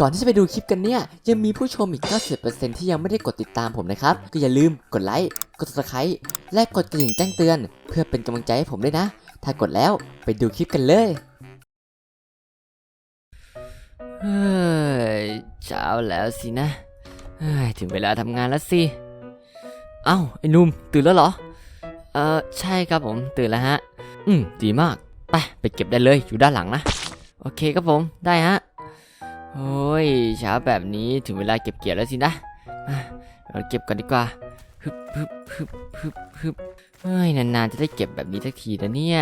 ก่อนที่จะไปดูคลิปกันเนี่ย ยังมีผู้ชมอีก 90%ที่ยังไม่ได้กดติดตามผมนะครับ ก็อย่าลืมกดไลค์ กด subscribe และกดกระดิ่งแจ้งเตือน เพื่อเป็นกำลังใจให้ผมด้วยนะ ถ้ากดแล้วไปดูคลิปกันเลย เฮ้ย เช้าแล้วสินะ เฮ้ย ถึงเวลาทำงานแล้วสิ เอ้า ไอ้นุ่มตื่นแล้วเหรอ เออใช่ครับผมตื่นแล้วฮะ อืม ดีมาก ไป ไปเก็บได้เลยอยู่ด้านหลังนะ โอเคครับผมได้ฮะ โอ้ยเช้าแบบนี้ถึงเวลาเก็บเกี่ยวแล้วสินะเราเก็บกันดีกว่าฮึบฮึบฮึบฮึบฮึบเฮ้ยนานๆจะได้เก็บแบบนี้สักทีนะเนี่ย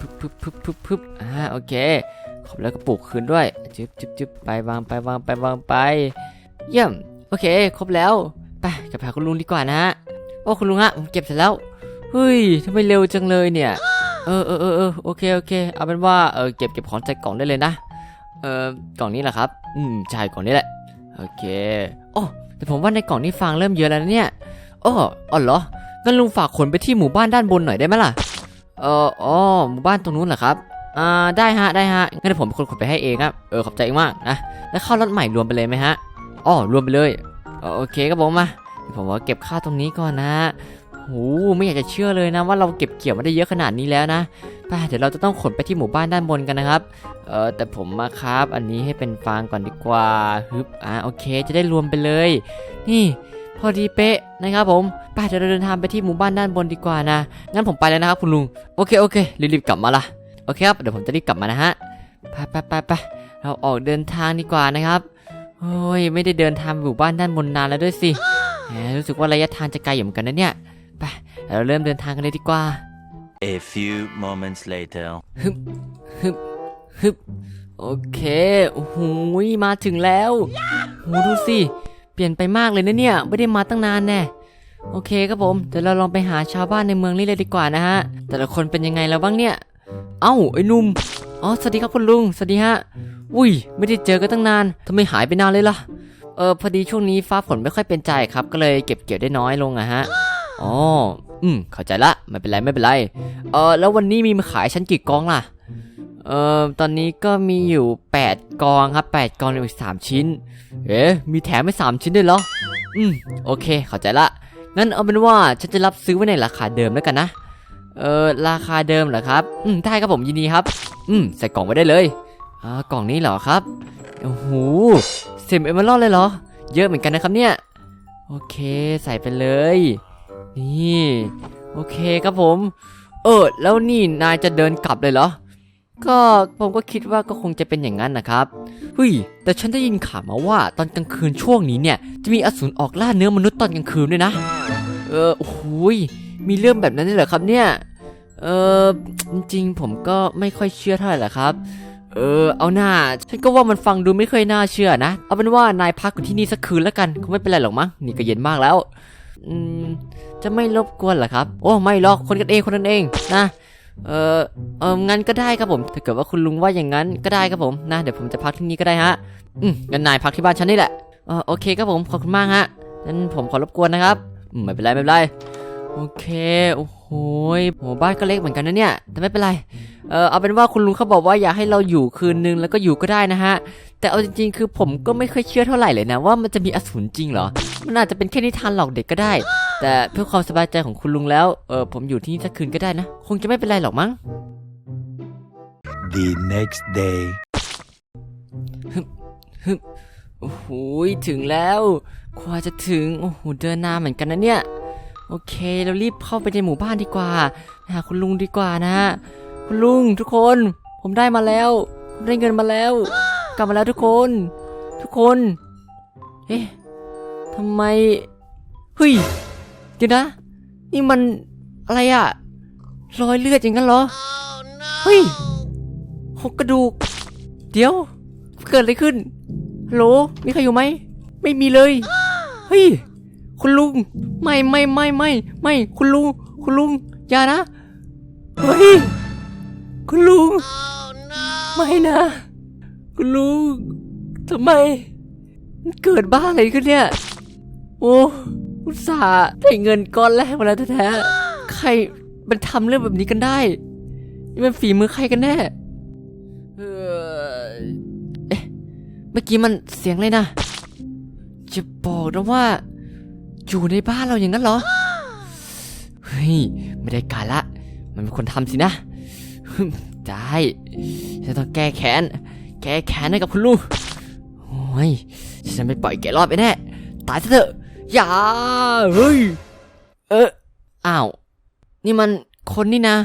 ฮึบฮึบฮึบฮึบฮึบอ่าโอเคขอบแล้วก็ปลูกคืนด้วยจึ๊บจึ๊บจึ๊บไปวางไปวางไปวางไป เยี่ยมโอเค ครบแล้วไปกลับหาคุณลุงดีกว่านะฮะโอ้คุณลุงฮะผมเก็บเสร็จแล้วเฮ้ยทำไมเร็วจังเลยเนี่ยเออเออเออเออโอเคโอเค เอาเป็นว่าเออเก็บเก็บของใส่กล่องได้เลยนะ เออกล่องนี้แหละครับ อืมใช่กล่องนี้แหละ โอเคโอ้แต่ผมว่าในกล่องนี้ฟางเริ่มเยอะแล้วนะเนี่ยอ้ออ๋อเหรองั้นลุงฝากขนไปที่หมู่บ้านด้านบนหน่อยได้ไหมล่ะ เอออ๋อหมู่บ้านตรงนู้นเหรอครับ อ่า ได้ฮะ ได้ฮะ งั้นผมเป็นคนขนไปให้เองครับ เออ ขอบใจมากนะ แล้วข้าวรถใหม่รวมไปเลยไหมฮะ อ๋อ รวมไปเลยเออโอเคครับผมมาผมว่าเก็บข้าวตรงนี้ก่อนนะ โหไม่อยากจะเชื่อเลยนะว่าเราเก็บเกี่ยวมาได้เยอะขนาดนี้แล้วนะไปเดี๋ยวเราจะต้องขนไปที่หมู่บ้านด้านบนกันนะครับ เออแต่ผมมาครับอันนี้ให้เป็นฟางก่อนดีกว่าฮึบอ่าโอเค จะได้รวมไปเลย นี่ พอดีเป๊ะนะครับผมไปเดี๋ยวเราเดินทางไปที่หมู่บ้านด้านบนดีกว่านะงั้นผมไปแล้วนะครับคุณลุงโอเคโอเครีบๆกลับมาละโอเคครับเดี๋ยวผมจะรีบกลับมานะฮะไปไปไปไปเราออกเดินทางดีกว่านะครับโอ้ยไม่ได้เดินทางไปหมู่บ้านด้านบนนานแล้วด้วยสิรู้สึกว่าระยะทางจะไกลอยู่เหมือนกันนะเนี่ย ไปเดี๋ยวเราเริ่มเดินทางกันเลยดีกว่า A few moments later. ฮึบฮึบโอเคโอ้โหมาถึงแล้วโหดูสิ เปลี่ยนไปมากเลยนะเนี่ย ไม่ได้มาตั้งนานแน่ โอเคครับผม เดี๋ยวเราลองไปหาชาวบ้านในเมืองนี่เลยดีกว่านะฮะ แต่ละคนเป็นยังไงแล้วบ้างเนี่ย เอ้าไอ้หนุ่ม อ๋อ สวัสดีครับคุณลุง สวัสดีฮะ อุ้ย ไม่ได้เจอกันตั้งนานทำไมหายไปนานเลยล่ะ เออ พอดีช่วงนี้ฟ้าฝนไม่ค่อยเป็นใจครับ ก็เลยเก็บเกี่ยวได้น้อยลงอะฮะ อ๋อ อืม เข้าใจละ ไม่เป็นไรไม่เป็นไร เออแล้ววันนี้มีมาขายชั้นกี่กองล่ะ เออตอนนี้ก็มีอยู่ 8 กองครับ 8 กองอีก3ชิ้น เอ๊ะ มีแถมไป3ชิ้นด้วยเหรอ อืม โอเค เข้าใจละ งั้นเอาเป็นว่าฉันจะรับซื้อไว้ในราคาเดิมแล้วกันนะ เออราคาเดิมเหรอครับ อืม ได้ครับผมยินดีครับ อืม ใส่กล่องไว้ได้เลย อ่ากล่องนี้เหรอครับ โอ้โหเซมเอเมอรัลเลยเหรอ เยอะเหมือนกันนะครับเนี่ย โอเค ใส่ไปเลย นี่ โอเคครับผม เออ แล้วนี่นายจะเดินกลับเลยเหรอ ก็ผมก็คิดว่าก็คงจะเป็นอย่างนั้นนะครับเฮ้ยแต่ฉันได้ยินข่าวมาว่าตอนกลางคืนช่วงนี้เนี่ย จะมีอสูรออกล่าเนื้อมนุษย์ตอนกลางคืนด้วยนะ เออโอ้ยมีเรื่องแบบนั้นด้วยเหรอครับเนี่ย เออจริงๆผมก็ไม่ค่อยเชื่อเท่าไหร่แหละครับ เออ เอาหน้า ฉันก็ว่ามันฟังดูไม่ค่อยน่าเชื่อนะ เอาเป็นว่านายพักอยู่ที่นี่สักคืนแล้วกันคงไม่เป็นไรหรอกมั้ง นี่ก็เย็นมากแล้ว อืมจะไม่รบกวนเหรอครับ โอ้ไม่หรอกคนกันเองคนกันเองนะเออเอองั้นก็ได้ครับผมถ้าเกิดว่าคุณลุงว่าอย่างนั้นก็ได้ครับผมนะ เดี๋ยวผมจะพักที่นี่ก็ได้ฮะอืมงั้นนายพักที่บ้านฉันนี่แหละเออโอเคครับผมขอบคุณมากฮะงั้นผมขอรบกวนนะครับไม่เป็นไรไม่เป็นไรโอเคโอ้โห ยโหบ้านก็เล็กเหมือนกันนะเนี่ย แต่ไม่เป็นไร เออเอาเป็นว่าคุณลุงเขาบอกว่าอยากให้เราอยู่คืนนึงแล้วก็อยู่ก็ได้นะฮะ แต่เอาจริงๆ คือผมก็ไม่ค่อยเชื่อเท่าไหร่เลยนะว่ามันจะมีอสูรจริงเหรอ มันอาจจะเป็นแค่นิทานหลอกเด็กก็ได้ แต่เพื่อความสบายใจของคุณลุงแล้ว เออผมอยู่ที่นี่สักคืนก็ได้นะ คงจะไม่เป็นไรหรอกมั้ง The next day. โอ้โหถึงแล้วกว่าจะถึง โอ้โหเดินนานเหมือนกันนะเนี่ย โอเค เรารีบเข้าไปในหมู่บ้านดีกว่าหาคุณลุงดีกว่านะ คุณลุงทุกคน ผมได้มาแล้ว ผมได้เงินมาแล้ว กลับมาแล้วทุกคน ทุกคน เอ๊ะทำไม เฮ้ย เดี๋ยวนะ นี่มันอะไรอะรอยเลือดอย่างนั้นเหรอ เฮ้ยหกกระดูก เดี๋ยว เกิดอะไรขึ้นฮัลโหลมีใครอยู่ไหม ไม่มีเลย เฮ้ย คุณลุง ไม่ไม่ไม่ไม่ไม่คุณลุง คุณลุง อย่านะ เฮ้ย คุณลุง ไม่นะ คุณลุงทำไม มันเกิดบ้าอะไรขึ้นเนี่ย โอ้อุตส่าห์ได้เงินก้อนแรกมาแล้วแท้ๆใครมันทำเรื่องแบบนี้กันได้ นี่มันฝีมือใครกันแน่ เออเอ๊ะมื่อกี้มันเสียงเลยนะ จะบอกนะว่า อยู่ในบ้านเราอย่างนั้นเหรอ เฮ้ย ไม่ได้การละ มันเป็นคนทำสินะฮึ่มได้ฉันต้องแก้แค้น แก้แค้นให้กับคุณลุงโอ้ย ฉันไม่ปล่อยแกรอดไปแน่ ตายซะเถอะ อย่า เฮ้ย เอออ้าว นี่มันคนนี่นะ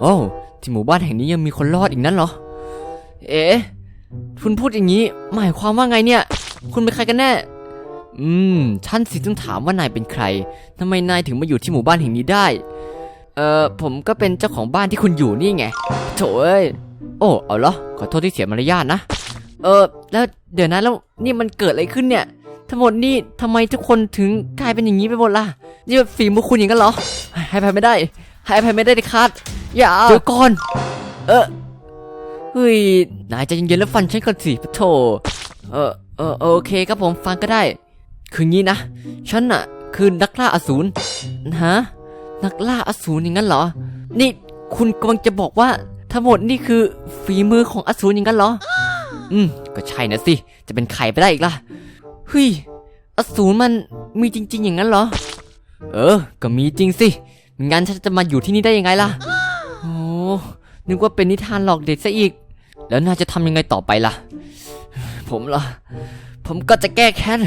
โอ้ที่หมู่บ้านแห่งนี้ยังมีคนรอดอีกนั้นเหรอ เอ๊ะคุณพูดอย่างนี้ หมายความว่าไงเนี่ย คุณเป็นใครกันแน่ อืมฉันสิต้องถามว่านายเป็นใครทำไมนายถึงมาอยู่ที่หมู่บ้านแห่งนี้ได้ เอ่อ ผมก็เป็นเจ้าของบ้านที่คุณอยู่นี่ไง โถเอ้ย โอ้ เอาเหรอ ขอโทษที่เสียมารยาทนะ เออ แล้วเดี๋ยวนะแล้วนี่มันเกิดอะไรขึ้นเนี่ย ทั้งหมดนี่ทำไมทุกคนถึงกลายเป็นอย่างนี้ไปหมดล่ะ นี่แบบฝีมือคุณอย่างนั้นเหรอ ให้อภัยไม่ได้ ให้อภัยไม่ได้ดิคัดอย่าเดี๋ยวก่อน เออเฮ้ย นายใจเย็นๆแล้วฟันฉันก่อนสิปะโถเออเออโอเคครับผมฟังก็ได้ คืองี้นะ ฉันน่ะคือนักล่าอสูรฮะนักล่าอสูรอย่างนั้นเหรอ นี่คุณกำลังจะบอกว่า ทั้งหมดนี่คือฝีมือของอสูรอย่างนั้นเหรอ อืม ก็ใช่นะสิ จะเป็นใครไปได้อีกล่ะเฮ้ยอสูรมันมีจริง ๆ อย่างนั้นเหรอ เออ ก็มีจริงสิงั้นฉันจะมาอยู่ที่นี่ได้ยังไงล่ะ โอ้นึกว่าเป็นนิทานหลอกเด็กซะอีก แล้วน่าจะทำยังไงต่อไปล่ะ ผมล่ะ ผมก็จะแก้แค้น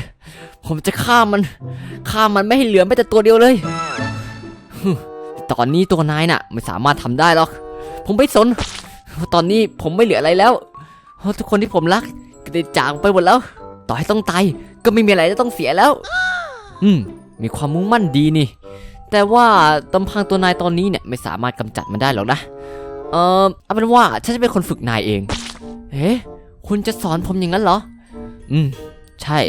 ผมจะฆ่ามัน ฆ่ามันไม่ให้เหลือแม้แต่ตัวเดียวเลย ตอนนี้ตัวนายน่ะ ไม่สามารถทำได้หรอก ผมไม่สนเพราะตอนนี้ผมไม่เหลืออะไรแล้วเพราะทุกคนที่ผมรักก็ได้จากไปหมดแล้ว ต่อให้ต้องตาย ก็ไม่มีอะไรจะต้องเสียแล้ว อืม มีความมุ่งมั่นดีนี่ แต่ว่าตำพังตัวนายตอนนี้เนี่ยไม่สามารถกำจัดมันได้หรอกนะ เออเอาเป็นว่าฉันจะเป็นคนฝึกนายเอง เอ๊ะคุณจะสอนผมอย่างนั้นเหรอ อืม ใช่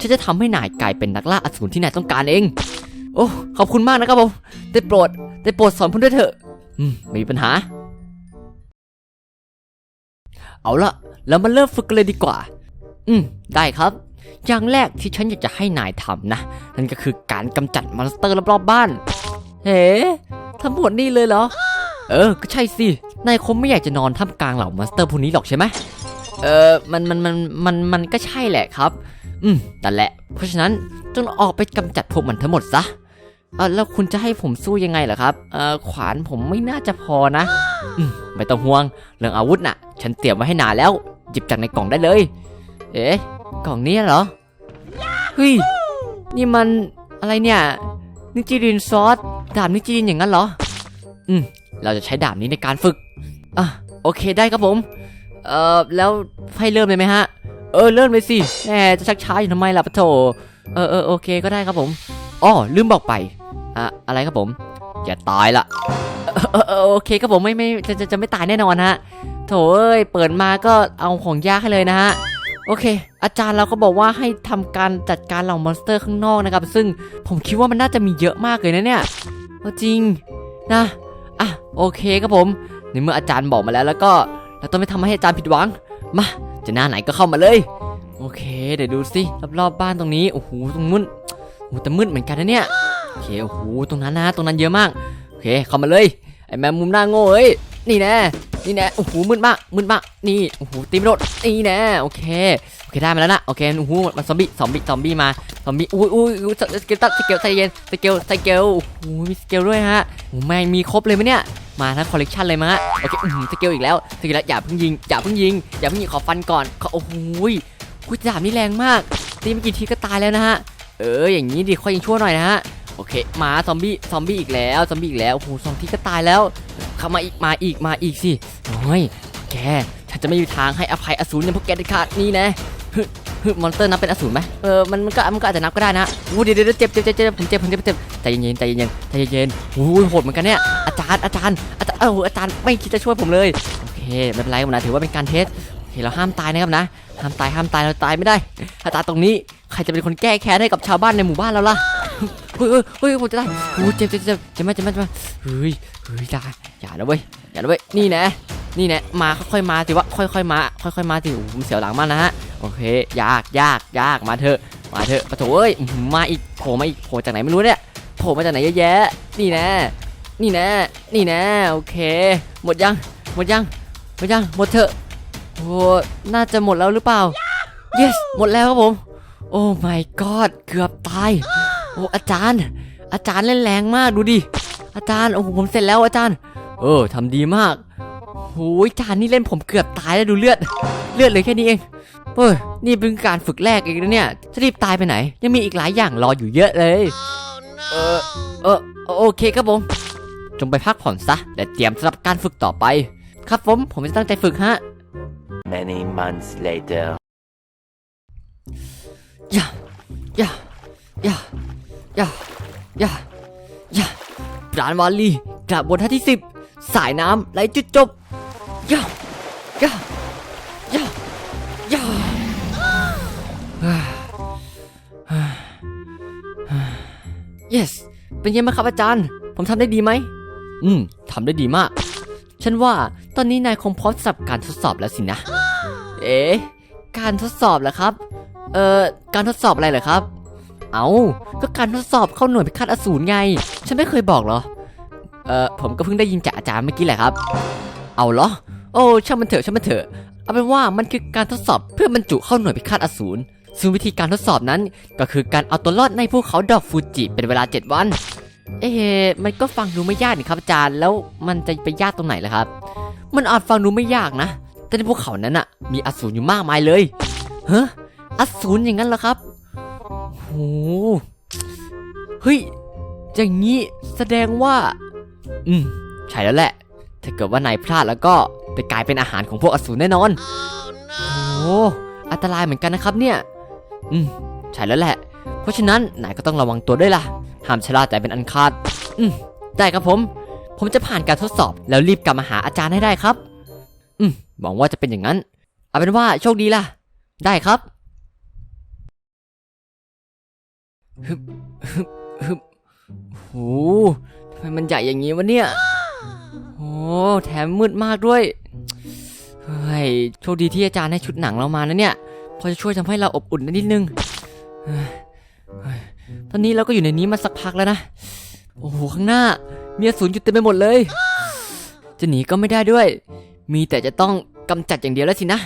ฉันจะทำให้นายกลายเป็นนักล่าอสูรที่นายต้องการเอง โอ้ ขอบคุณมากนะครับผมได้โปรดได้โปรดสอนผมด้วยเถอะ อืม ไม่มีปัญหา เอาละแล้วมาเริ่มฝึกกันเลยดีกว่า อืม ได้ครับ อย่างแรกที่ฉันอยากจะให้นายทำนะ นั่นก็คือการกำจัดมอนสเตอร์รอบๆบ้าน เฮ้ทั้งหมดนี่เลยเหรอ เออ ก็ใช่สิ นายคงไม่อยากจะนอนท่ามกลางเหล่ามอนสเตอร์พวกนี้หรอกใช่ไหม เออมันมันมันมันมันก็ใช่แหละครับ อืมนั่แหละ เพราะฉะนั้นจงออกไปกำจัดพวกมันทั้งหมดซะเออแล้วคุณจะให้ผมสู้ยังไงเหรอครับเออขวานผมไม่น่าจะพอนะอืมไม่ต้องห่วง เรื่องอาวุธน่ะ ฉันเตรียมไว้ให้นานแล้ว หยิบจากในกล่องได้เลย เอ๊ะกล่องนี้เหรอเฮ้ยนี่มันอะไรเนี่ยนิจิรินซอสดาบนิจิรินอย่างนั้นเหรอ อืม เราจะใช้ดาบนี้ในการฝึก อะ โอเคได้ครับผม เอ่อแล้วให้เริ่มเลยไหมฮะ เออเริ่มเลยสิแหมจะชักช้าอยู่ทำไมล่ะปะโถเออเออโอเคก็ได้ครับผมอ๋อลืมบอกไปอะอะไรครับผมอย่าตายละเออโอเคครับผมไม่ไม่จะจะจะไม่ตายแน่นอนฮะโถเอ้ยเปิดมาก็เอาของยากให้เลยนะฮะโอเค อาจารย์เราก็บอกว่าให้ทำการจัดการเหล่ามอนสเตอร์ข้างนอกนะครับ ซึ่งผมคิดว่ามันน่าจะมีเยอะมากเลยนะเนี่ยจริงนะอะโอเคครับผมในเมื่ออาจารย์บอกมาแล้วแล้วก็ เราต้องไม่ทำให้อาจารย์ผิดหวัง มา จะหน้าไหนก็เข้ามาเลย โอเค เดี๋ยวดูสิรอบๆบ้านตรงนี้ โอ้โห ตรงนู้นโอ้โหแต่มืดเหมือนกันนะเนี่ย โอเค โอ้โห ตรงนั้นนะ ตรงนั้นเยอะมาก โอเค เข้ามาเลย ไอ้แมมมุมหน้าโง่เอ้ย นี่แน่ นี่แน่โอ้โหมืดมากมืดมากนี่โอ้โหตีไม่โดนนี่แน่โอเคโอเคได้มาแล้วนะโอเคโอ้โหมันซอมบี้ซอมบี้ซอมบี้มาซอมบี้อุ้ยอุ้ยสเกลตัดสเกลใจเย็นสเกลสเกลโอ้โหมีสเกลด้วยฮะโอ้แม่งมีครบเลยไหมเนี่ยมาทั้งคอลเลกชันเลยมั้งฮะโอเคอื้อหือสเกลอีกแล้วสเกลแล้วอย่าเพิ่งยิงอย่าเพิ่งยิงอย่าเพิ่งยิงขอฟันก่อนขอโอ้โหคุยดาบนี่แรงมากตีไม่กี่ทีก็ตายแล้วนะฮะเอออย่างนี้ดิค่อยยังชั่วหน่อยนะฮะโอเคมาซอมบี้ซอมบี้อีกแล้วซอมบี้อีกแล้วโอ้โหสองทีก็ตายแล้ว เข้ามาอีกมาอีกมาอีกสิโอ้ยแกฉันจะไม่มีทางให้อภัยอสูรอย่างพวกแกเด็ดขาดนี่นะฮึฮึมอนสเตอร์นับเป็นอสูรไหมเออมันมันก็มันก็อาจจะนับก็ได้นะอู้เดี๋ยวเดี๋ยวเจ็บเจ็บเจ็บเจ็บผมเจ็บผมเจ็บผมเจ็บใจเย็นๆใจเย็นๆใจเย็นๆโอ้ยโหดเหมือนกันเนี่ยอาจารย์อาจารย์อาจารย์เอออาจารย์ไม่คิดจะช่วยผมเลยโอเคไม่เป็นไรผมนะถือว่าเป็นการเทสโอเคเราห้ามตายนะครับนะห้ามตายห้ามตายเราตายไม่ได้ถ้าตายตรงนี้ใครจะเป็นคนแก้แค้นให้กับชาวบ้านในหมู่บ้านเราล่ะ เฮ้ยเฮ้ยผมจะได้โอ้เจ็บเจ็บเจ็บเจ็บมเจ็บไหมเจ็บไหมเฮ้ยเฮ้ยได้อย่านะเว้ยอย่านะเว้ยนี่นะนี่นะมาค่อยๆมาสิวะค่อยๆมา ค่อยๆมาสิโอ้โหผมเสียวหลังมากนะฮะโอเคยากยากยากมาเถอะมาเถอะปะโถเอ้ยมาอีกโผล่มาอีกโผล่จากไหนไม่รู้เนี่ยโผล่มาจากไหนเยอะแยะนี่นะนี่นะนี่นะโอเค หมดยังหมดยังหมดยังหมดเถอะโอ้น่าจะหมดแล้วหรือเปล่า yes หมดแล้วครับผม โอ้ my god เกือบตาย โอ้อาจารย์ อาจารย์เล่นแรงมากดูดิ อาจารย์โอ้โหผมเสร็จแล้วอาจารย์ เออทำดีมากโอ้ยอาจารย์นี่เล่นผมเกือบตายแล้วดูเลือด เลือดเหลยแค่นี้เองเฮ้ยนี่เป็นการฝึกแรกเองนะเนี่ยจะรีบตายไปไหน ยังมีอีกหลายอย่างรออยู่เยอะเลย เออเออโอเคครับผมจงไปพักผ่อนซะและเตรียมสำหรับการฝึกต่อไป ครับผมผมจะตั้งใจฝึกฮะ Many months later. อย่าอย่าอย่าอ ย่าย่าย่าปราณวาลีกราบบนท่าที่สิบสายน้ำไหลจุดจบย่าย่าย่าย่า yes เป็นยังไงบ้างครับอาจารย์ ผมทำได้ดีไหม อืมทำได้ดีมาก ฉันว่าตอนนี้นายคงพร้อมสำหรับการทดสอบแล้วสินะ เอ๊ะ การทดสอบเหรอครับ เอ่อ การทดสอบอะไรเหรอครับ เอาก็การทดสอบเข้าหน่วยพิฆาตอสูรไง ฉันไม่เคยบอกเหรอ เออผมก็เพิ่งได้ยินจากอาจารย์เมื่อกี้แหละครับ เอาเหรอ โอ้ช่างมันเถอะช่างมันเถอะ เอาเป็นว่ามันคือการทดสอบเพื่อบรรจุเข้าหน่วยพิฆาตอสูร ซึ่งวิธีการทดสอบนั้นก็คือการเอาตัวรอดในภูเขาดอกฟูจิเป็นเวลา 7 วัน เอ๊ะมันก็ฟังดูไม่ยากนี่ครับอาจารย์ แล้วมันจะไปยากตรงไหนล่ะครับ มันอาจฟังดูไม่ยากนะ แต่ในภูเขานั้นอะมีอสูรอยู่มากมายเลย เฮ้ออสูรอย่างนั้นเหรอครับ เฮ้ยอย่างนี้แสดงว่า อืม ใช่แล้วแหละ ถ้าเกิดว่านายพลาดแล้วก็ไปกลายเป็นอาหารของพวกอสูรแน่นอน โอ้อันตรายเหมือนกันนะครับเนี่ย อืม ใช่แล้วแหละ เพราะฉะนั้นนายก็ต้องระวังตัวด้วยล่ะ ห้ามชะล่าใจเป็นอันขาด อืม ได้ครับผม ผมจะผ่านการทดสอบแล้วรีบกลับมาหาอาจารย์ให้ได้ครับ อืมหวังว่าจะเป็นอย่างนั้น เอาเป็นว่าโชคดีล่ะ ได้ครับ ฮึบฮึบฮึบโหทำไมมันใหญ่อย่างนี้วะเนี่ยโอ้แถมมืดมากด้วย เฮ้ย โชคดีที่อาจารย์ให้ชุดหนังเรามานะเนี่ย พอจะช่วยทำให้เราอบอุ่นได้นิดนึง ตอนนี้เราก็อยู่ในนี้มาสักพักแล้วนะ โอ้โห ข้างหน้า มีอสูรอยู่เต็มไปหมดเลย จะหนีก็ไม่ได้ด้วย มีแต่จะต้องกำจัดอย่างเดียวแล้วสินะ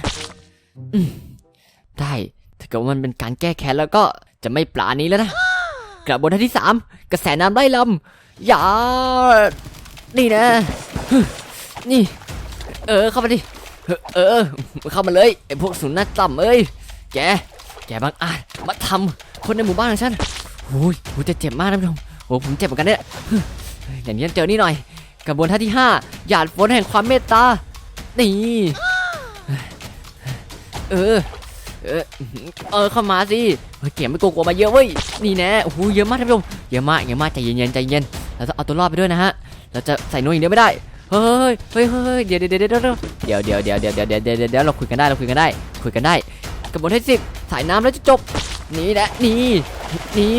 ได้ ถ้าเกิดว่ามันเป็นการแก้แค้นแล้วก็ จะไม่ปลานี้แล้วนะกระบวนท่าที่สามกระแสน้ำไล่ลำอย่านี่นะ นี่ เออ เข้ามาดิ เออ เข้ามาเลยไอพวกสุนน้าต่ำเอ้ย แก แกบางอาจมาทำคนในหมู่บ้านของฉันโอ้ยโอ้ยจะเจ็บมากนะผู้ชมโอ้ผมเจ็บเหมือนกันเนี่ยฮึอย่างนี้เจอนี่หน่อย กระบวนท่าที่ห้าหยาดฝนแห่งความเมตตา นี่ เออ เออเออเข้ามาสิเฮ้ยเก็บไม่โกลัวมาเยอะเว้ยนี่แน่โอ้โหเยอะมากท่านผู้ชมเยอะมากเยอะมากใจเย็นๆใจเย็นเราต้องเอาตัวรอดไปด้วยนะฮะเราจะใส่หน่วยอย่างเดียวไม่ได้เฮ้ยเฮ้ยเฮ้ยเดี๋ยวเดี๋ยวเดี๋ยวเดี๋ยวเดี๋ยวเดี๋ยวเดี๋ยวเดี๋ยวเดี๋ยวเดี๋ยวเดี๋ยวเดี๋ยวเราคุยกันได้เราคุยกันได้ คุยกันได้กระบวนท่าสิบสายน้ำแล้วจะจบนี่แหละนี่นี่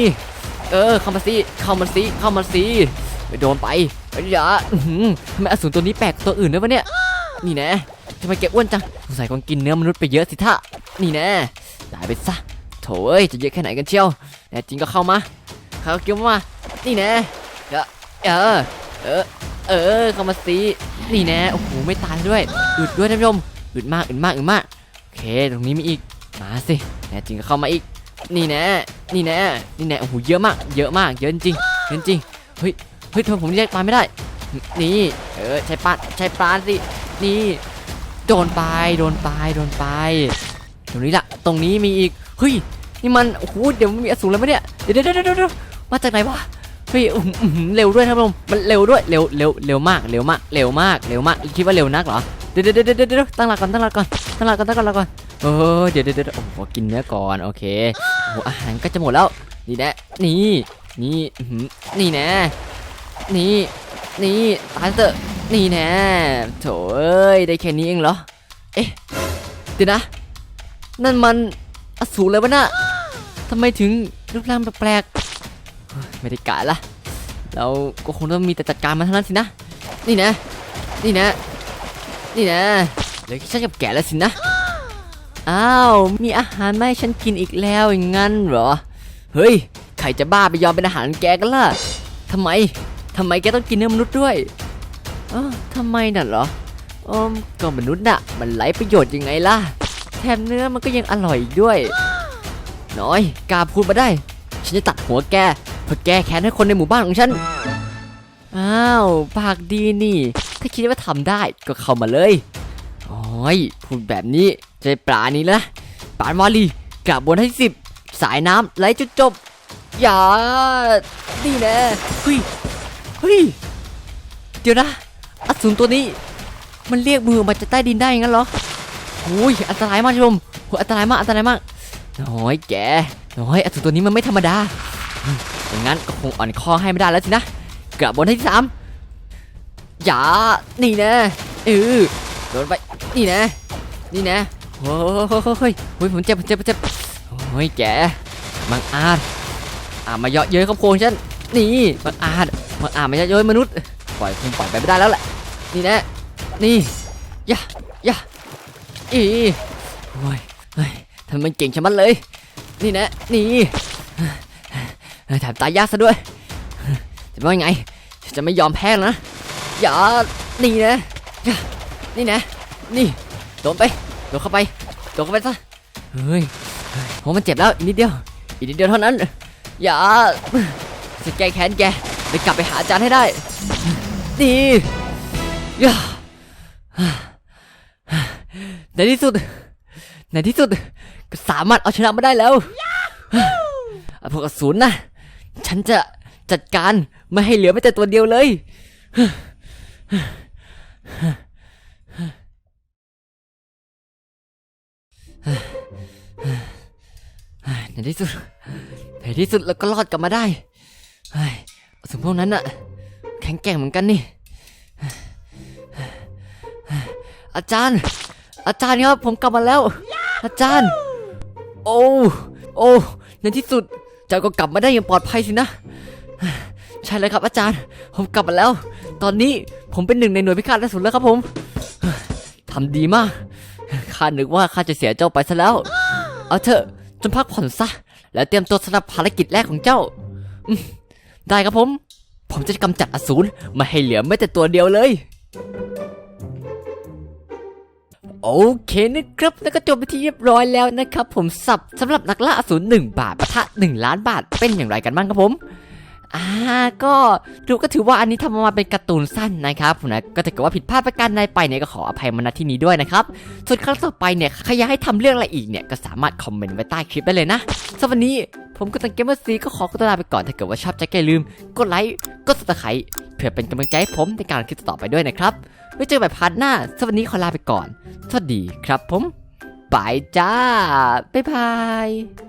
เออเข้ามาสิเข้ามาสิเข้ามาสิไปโดนไปไอ้ยาทำไมอสูรตัวนี้แปลกตัวอื่นด้วยวะเนี่ยนี่แน่ ทำไมแกอ้วนจังสงสัยคงกินเนื้อมนุษย์ไปเยอะสิท่านี่แน่ตายไปซะโถ่เอ้ยจะเยอะแค่ไหนกันเชียวแน่จริงก็เข้ามา เข้าเกี่ยวมา นี่แน่เออเออเออเออเข้ามาสินี่แน่โอ้โหไม่ตายด้วยอึดด้วยท่านผู้ชมอึดมากอึดมากอึดมากโอเคตรงนี้มีอีกมาสิแน่จริงก็เข้ามาอีก นี่แน่นี่แน่นี่แน่โอ้โหเยอะมาก เยอะมากเยอะจริงเยอะจริงเฮ้ยเฮ้ยทำไมผมแยกปลาไม่ได้ นี่เออใช้ปลาใช้ปลาสินี่ โดนไปโดนไปโดนไปตรงนี้ละตรงนี้มีอีกเฮ้ยนี่มันโอ้โหเดี๋ยวมันมีอสูรแล้วไหมเนี่ยเดี๋ยวเดี๋ยวเดี๋ยวเดี๋ยวมาจากไหนวะเฮ้ยอื้อหือเร็วด้วยท่านผู้ชมมันเร็วด้วยเร็วเร็วเร็วมากเร็วมากเร็วมากเร็วมากคิดว่าเร็วนักเหรอเดี๋ยวเดี๋ยวเดี๋ยวเดี๋ยวเดี๋ยวตั้งหลักก่อนตั้งหลักก่อนตั้งหลักก่อนตั้งหลักก่อนเออเดี๋ยวเดี๋ยวเดี๋ยวโอ้โหกินเนื้อก่อนโอเคโอ้โหอาหารก็จะหมดแล้วนี่แน่นี่นี่นี่แน่นี่นี่ตายเถอะ นี่แน่โถเอ้ยได้แค่นี้เองเหรอ เอ๊ะเดี๋ยวนะ นั่นมันอสูรเลยวะน่ะทำไมถึงรูปร่างแปลกๆไม่ได้กะละเราก็คงต้องมีแต่จัดการมันเท่านั้นสินะ นี่นะ นี่นะ นี่นะเลยฉันกับแกแล้วสินะ อ้าว มีอาหารมาให้ฉันกินอีกแล้วอย่างงั้นเหรอ เฮ้ย ใครจะบ้าไปยอมเป็นอาหารแกกันล่ะทำไมทำไมแกต้องกินเนื้อมนุษย์ด้วย เออทำไมน่ะเหรอเออก็มนุษย์น่ะ มันไร้ประโยชน์ยังไงล่ะ แถมเนื้อมันก็ยังอร่อยด้วย น้อยกล้าพูดมาได้ ฉันจะตัดหัวแกเพื่อแก้แค้นให้คนในหมู่บ้านของฉัน อ้าว ปากดีนี่ ถ้าคิดว่าทำได้ก็เข้ามาเลยโอ้ยพูดแบบนี้จะปลานี้ล้นะปานวาลีกราบบนให้สิบสายน้ำไหลจุดจบ อย่านี่แน่เฮ้ยเฮ้ยเดี๋ยวนะ อสูรตัวนี้ มันเรียกมือมาจากใต้ดินได้งั้นเหรอโอ้ยอันตรายมากชมโหอันตรายมากอันตรายมากน้อยแกน้อยอสูรตัวนี้มันไม่ธรรมดาอย่างนั้นก็คงอ่อนคอให้ไม่ได้แล้วสินะกลับบนให้ที่สามอย่านี่นะเออโดนไปนี่นะนี่นะโอ้ยเฮ้ยเฮ้ยผมเจ็บผมเจ็บผมเจ็บโอ้ยแกมังอาจอ่ามาเยาะเย้ยครอบครัวของฉันนี่มังอาจมังอาจมาเยาะเย้ยมนุษย์ ปล่อยคงปล่อยไปไม่ได้แล้วแหละ นี่นะนี่ย่าอย่าอีโอ้ยเฮ้ยทำไมมันเก่งชะมัดเลย นี่นะนี่แถมตายยากซะด้วย จะว่าไง จะไม่ยอมแพ้หรอกนะ อย่า นี่นะย่านี่นะ นี่ โดนไป โดนเข้าไป โดนเข้าไปซะ เฮ้ยโหมันเจ็บแล้วอีกนิดเดียว อีกนิดเดียวเท่านั้น อย่าจะแก้แค้นแกไปกลับไปหาอาจารย์ให้ได้ นี่อย่าในที่สุด ในที่สุดก็สามารถเอาชนะมาได้แล้วพวกอสูรนะฉันจะจัดการไม่ให้เหลือแม้แต่ตัวเดียวเลย ในที่สุดในที่สุดเราก็รอดกลับมาได้สมพวกนั้นอะ แข็งแกร่งเหมือนกันนี่ อาจารย์ อาจารย์ครับ ผมกลับมาแล้ว อาจารย์ โอ้ โอ้ ในที่สุดเจ้าก็กลับมาได้อย่างปลอดภัยสินะ ใช่เลยครับ อาจารย์ ผมกลับมาแล้ว ตอนนี้ผมเป็นหนึ่งในหน่วยพิฆาตอสูรแล้วครับผม ทำดีมาก ข้านึกว่าข้าจะเสียเจ้าไปซะแล้ว เอาเถอะจนพักผ่อนซะ แล้วเตรียมตัวสำหรับภารกิจแรกของเจ้า ได้ครับผม ผมจะกำจัดอสูรไมาให้เหลือแม้แต่ตัวเดียวเลย โอเคนะครับ แล้วก็จบไปที่เรียบร้อยแล้วนะครับ ผมสับสำหรับนักล่าอสูร1บาทปะทะ 1 ล้านบาทเป็นอย่างไรกันบ้างครับผม อ่าก็ดูก็ถือว่าอันนี้ทำมาเป็นการ์ตูนสั้นนะครับผมนะก็ถ้าเกิดว่าผิดพลาดประการใดไปเนี่ยก็ขออภัยมาณที่นี้ด้วยนะครับส่วนครั้งต่อไปเนี่ยใครอยากให้ทำเรื่องอะไรอีกเนี่ยก็สามารถคอมเมนต์ไว้ใต้คลิปได้เลยนะสำหรับวันนี้ผมก็ตังเกมเมอร์ซีก็ขอตัวลาไปก่อนถ้าเกิดว่าชอบใจก็อย่าลืม กดไลค์กดซับสไครต์เพื่อเป็นกำลังใจให้ผมในการคลิปต่อไปด้วยนะครับไว้เจอกันใหม่พาร์ทหน้าสำหรับวันนี้ขอลาไปก่อนสวัสดีครับผมบายจ้าบ๊ายบาย